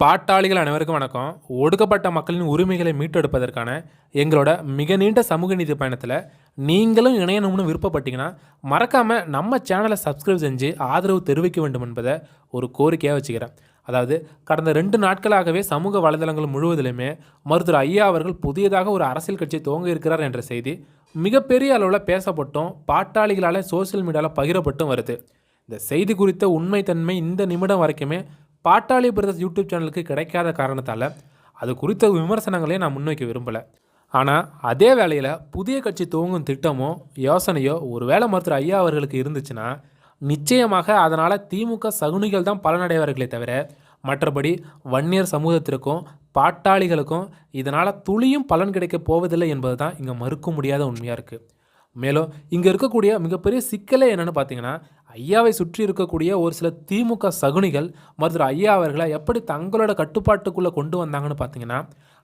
பாட்டாளிகள் அனைவருக்கும் வணக்கம். ஒடுக்கப்பட்ட மக்களின் உரிமைகளை மீட்டெடுப்பதற்கான எங்களோட மிக நீண்ட சமூக நீதி பயணத்தில் நீங்களும் இணையணும்னு விருப்பப்பட்டீங்கன்னா மறக்காமல் நம்ம சேனலை சப்ஸ்கிரைப் செஞ்சு ஆதரவு தெரிவிக்க வேண்டும் என்பதை ஒரு கோரிக்கையாக வச்சுக்கிறேன். அதாவது கடந்த ரெண்டு நாட்களாகவே சமூக வலைதளங்கள் முழுவதிலுமே மருத்துவர் ஐயா அவர்கள் புதியதாக ஒரு அரசியல் கட்சி துவங்க இருக்கிறார் என்ற செய்தி மிகப்பெரிய அளவில் பேசப்பட்டும் பாட்டாளிகளால் சோஷியல் மீடியாவில் பகிரப்பட்டும் வருது. இந்த செய்தி குறித்த உண்மைத்தன்மை இந்த நிமிடம் வரைக்குமே பாட்டாளி பிரதர்ஸ் யூடியூப் சேனலுக்கு கிடைக்காத காரணத்தால் அது குறித்த விமர்சனங்களையும் நான் முன்வைக்க விரும்பலை. ஆனால் அதே வேளையில் புதிய கட்சி துவங்கும் திட்டமோ யோசனையோ ஒருவேளை மருத்துவர் ஐயா அவர்களுக்கு இருந்துச்சுன்னா நிச்சயமாக அதனால் திமுக சகுனிகள் தான் பலனடைவார்களே தவிர மற்றபடி வன்னியர் சமூகத்திற்கும் பாட்டாளிகளுக்கும் இதனால் துளியும் பலன் கிடைக்கப் போவதில்லை என்பது தான் இங்கே மறுக்க முடியாத உண்மையாக இருக்குது மேலும் இங்கே இருக்கக்கூடிய மிகப்பெரிய சிக்கலே என்னென்னு பார்த்தீங்கன்னா ஐயாவை சுற்றி இருக்கக்கூடிய ஒரு சில திமுக சகுனிகள் மருத்துவர் ஐயா அவர்களை எப்படி தங்களோட கட்டுப்பாட்டுக்குள்ளே கொண்டு வந்தாங்கன்னு பார்த்தீங்கன்னா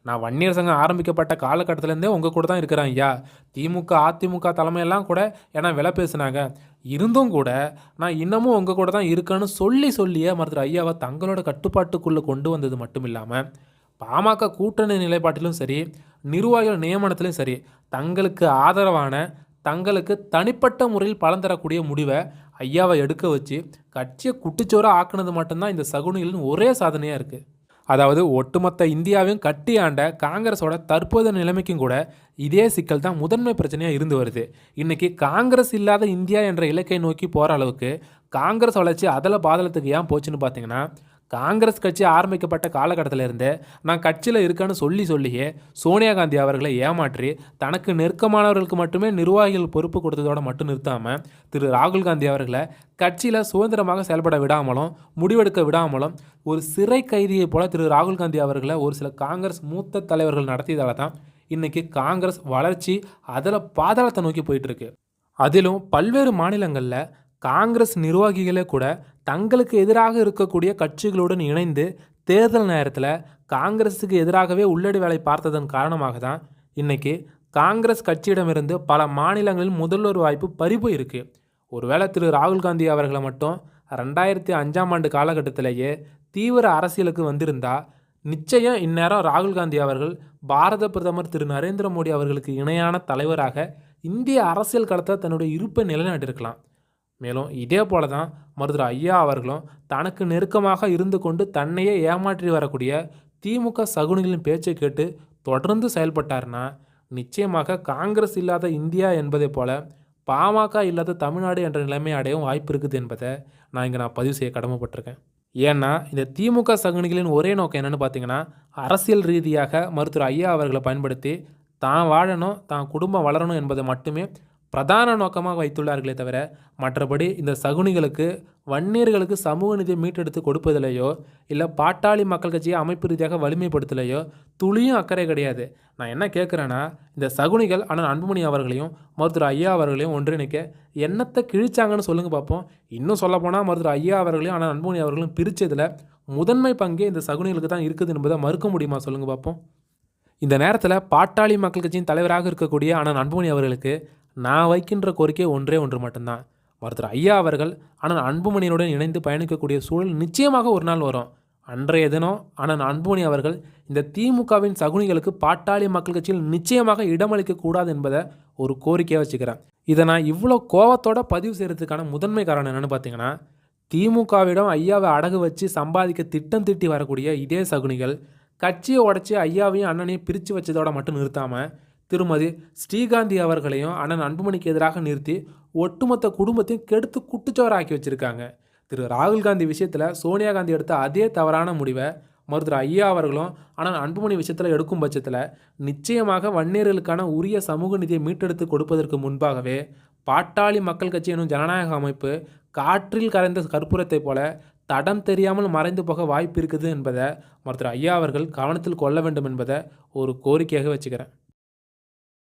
நான் வன்னியர் சங்கம் ஆரம்பிக்கப்பட்ட காலகட்டத்திலேருந்தே உங்கள் கூட தான் இருக்கிறேன் ஐயா. திமுக அதிமுக தலைமையெல்லாம் கூட ஏன்னா விலை பேசுனாங்க. இருந்தும் கூட நான் இன்னமும் உங்கள் கூட தான் இருக்கேன்னு சொல்லி சொல்லியே மருத்துவர் ஐயாவை தங்களோட கட்டுப்பாட்டுக்குள்ளே கொண்டு வந்தது மட்டும் இல்லாமல் பாமக கூட்டணி நிலைப்பாட்டிலும் சரி நிர்வாகிகள் நியமனத்திலும் சரி தங்களுக்கு ஆதரவான தங்களுக்கு தனிப்பட்ட முறையில் பலன் தரக்கூடிய முடிவை ஐயாவை எடுக்க வச்சு கட்சியை குட்டிச்சோராக ஆக்குனது மட்டும்தான் இந்த சகுனிகளின் ஒரே சாதனையாக இருக்குது அதாவது ஒட்டுமொத்த இந்தியாவையும் கட்டி ஆண்ட காங்கிரஸோட தற்போதைய நிலைமைக்கும் கூட இதே சிக்கல் தான் முதன்மை பிரச்சனையாக இருந்து வருது. இன்றைக்கி காங்கிரஸ் இல்லாத இந்தியா என்ற இலக்கை நோக்கி போகிற அளவுக்கு காங்கிரஸ் வளர்ச்சி அதில் பாதளத்துக்கு ஏன் போச்சுன்னு பார்த்தீங்கன்னா காங்கிரஸ் கட்சி ஆரம்பிக்கப்பட்ட காலகட்டத்திலிருந்து நான் கட்சியில் இருக்கேன்னு சொல்லி சொல்லியே சோனியா காந்தி அவர்களை ஏமாற்றி தனக்கு நெருக்கமானவர்களுக்கு மட்டுமே நிர்வாகிகள் பொறுப்பு கொடுத்ததோடு மட்டும் நிறுத்தாமல் திரு ராகுல் காந்தி அவர்களை கட்சியில் சுதந்திரமாக செயல்பட விடாமலும் முடிவெடுக்க விடாமலும் ஒரு சிறை கைதியை போல திரு ராகுல் காந்தி அவர்களை ஒரு சில காங்கிரஸ் மூத்த தலைவர்கள் நடத்தியதால தான் இன்றைக்கி காங்கிரஸ் வளர்ச்சி அதில் பாதாளத்தை நோக்கி போயிட்டுருக்கு அதிலும் பல்வேறு மாநிலங்களில் காங்கிரஸ் நிர்வாகிகளே கூட தங்களுக்கு எதிராக இருக்கக்கூடிய கட்சிகளுடன் இணைந்து தேர்தல் நேரத்தில் காங்கிரஸுக்கு எதிராகவே உள்ளடி வேலை பார்த்ததன் காரணமாக தான் இன்றைக்கி காங்கிரஸ் கட்சியிடமிருந்து பல மாநிலங்களில் முதல்வர் வாய்ப்பு பறிப்பு இருக்கு. ஒருவேளை திரு ராகுல் காந்தி அவர்களை மட்டும் ரெண்டாயிரத்தி அஞ்சாம் ஆண்டு காலகட்டத்திலேயே தீவிர அரசியலுக்கு வந்திருந்தா நிச்சயம் இந்நேரம் ராகுல் காந்தி அவர்கள் பாரத பிரதமர் திரு நரேந்திர மோடி அவர்களுக்கு இணையான தலைவராக இந்திய அரசியல் களத்தை தன்னுடைய இருப்பை நிலைநாட்டிருக்கலாம் மேலும் இதே போல தான் மருத்துவர் ஐயா அவர்களும் தனக்கு நெருக்கமாக இருந்து கொண்டு தன்னையே ஏமாற்றி வரக்கூடிய திமுக சகுனிகளின் பேச்சை கேட்டு தொடர்ந்து செயல்பட்டார்னா நிச்சயமாக காங்கிரஸ் இல்லாத இந்தியா என்பதைப் போல பாமக இல்லாத தமிழ்நாடு என்ற நிலைமை அடையவும் வாய்ப்பு இருக்குது என்பதை நான் இங்கே நான் பதிவு செய்ய கடமைப்பட்டிருக்கேன். ஏன்னா இந்த திமுக சகுனிகளின் ஒரே நோக்கம் என்னென்னு பார்த்தீங்கன்னா அரசியல் ரீதியாக மருத்துவர் ஐயா அவர்களை பயன்படுத்தி தான் வாழணும் தான் குடும்பம் வளரணும் என்பதை மட்டுமே பிரதான நோக்கமாக வைத்துள்ளார்களே தவிர மற்றபடி இந்த சகுனிகளுக்கு வன்னியர்களுக்கு சமூக நிதியை மீட்டெடுத்து கொடுப்பதிலேயோ இல்லை பாட்டாளி மக்கள் கட்சியை அமைப்பு ரீதியாக வலிமைப்படுத்தலையோ துளியும் அக்கறை கிடையாது. நான் என்ன கேட்குறேன்னா இந்த சகுனிகள் ஆனால் அன்புமணி அவர்களையும் மருத்துவர் ஐயா அவர்களையும் ஒன்றிணைக்க என்னத்தை கிழிச்சாங்கன்னு சொல்லுங்கள் பார்ப்போம் இன்னும் சொல்லப்போனால் மருத்துவர் ஐயா அவர்களையும் ஆனால் அன்புமணி அவர்களையும் பிரித்ததில் முதன்மை பங்கே இந்த சகுனிகளுக்கு தான் இருக்குது என்பதை மறுக்க முடியுமா சொல்லுங்கள் பார்ப்போம் இந்த நேரத்தில் பாட்டாளி மக்கள் கட்சியின் தலைவராக இருக்கக்கூடிய ஆனால் அன்புமணி அவர்களுக்கு நான் வைக்கின்ற கோரிக்கை ஒன்றே ஒன்று மட்டும்தான். ஒருத்தர் ஐயா அவர்கள் ஆனால் அன்புமணியனுடன் இணைந்து பயணிக்கக்கூடிய சூழல் நிச்சயமாக ஒரு நாள் வரும். அன்றைய தினம் ஆனால் அன்புமணி அவர்கள் இந்த திமுகவின் சகுனிகளுக்கு பாட்டாளி மக்கள் கட்சியில் நிச்சயமாக இடமளிக்க கூடாது என்பதை ஒரு கோரிக்கையாக வச்சுக்கிறேன். இதை நான் இவ்வளோ கோவத்தோட பதிவு செய்கிறதுக்கான முதன்மை காரணம் என்னென்னு பார்த்தீங்கன்னா திமுகவிடம் ஐயாவை அடகு வச்சு சம்பாதிக்க திட்டம் திட்டி வரக்கூடிய இதே சகுனிகள் கட்சியை உடச்சி ஐயாவையும் அண்ணனையும் பிரித்து வச்சதோட மட்டும் நிறுத்தாமல் திருமதி ஸ்ரீகாந்தி அவர்களையும் அண்ணன் அன்புமணிக்கு எதிராக நிறுத்தி ஒட்டுமொத்த குடும்பத்தையும் கெடுத்து குட்டுச்சோராக்கி வச்சுருக்காங்க. திரு ராகுல் காந்தி விஷயத்தில் சோனியா காந்தி எடுத்த அதே தவறான முடிவை மருத்துவர் ஐயா அவர்களும் ஆனால் அன்புமணி விஷயத்தில் எடுக்கும் பட்சத்தில் நிச்சயமாக வன்னியர்களுக்கான உரிய சமூக நிதியை மீட்டெடுத்து கொடுப்பதற்கு முன்பாகவே பாட்டாளி மக்கள் கட்சி எனும் ஜனநாயக அமைப்பு காற்றில் கரைந்த கற்பூரத்தைப் போல தடம் தெரியாமல் மறைந்து போக வாய்ப்பு இருக்குது என்பதை மருத்துவர் ஐயா அவர்கள் கவனத்தில் கொள்ள வேண்டும் என்பதை ஒரு கோரிக்கையாக வச்சுக்கிறேன்.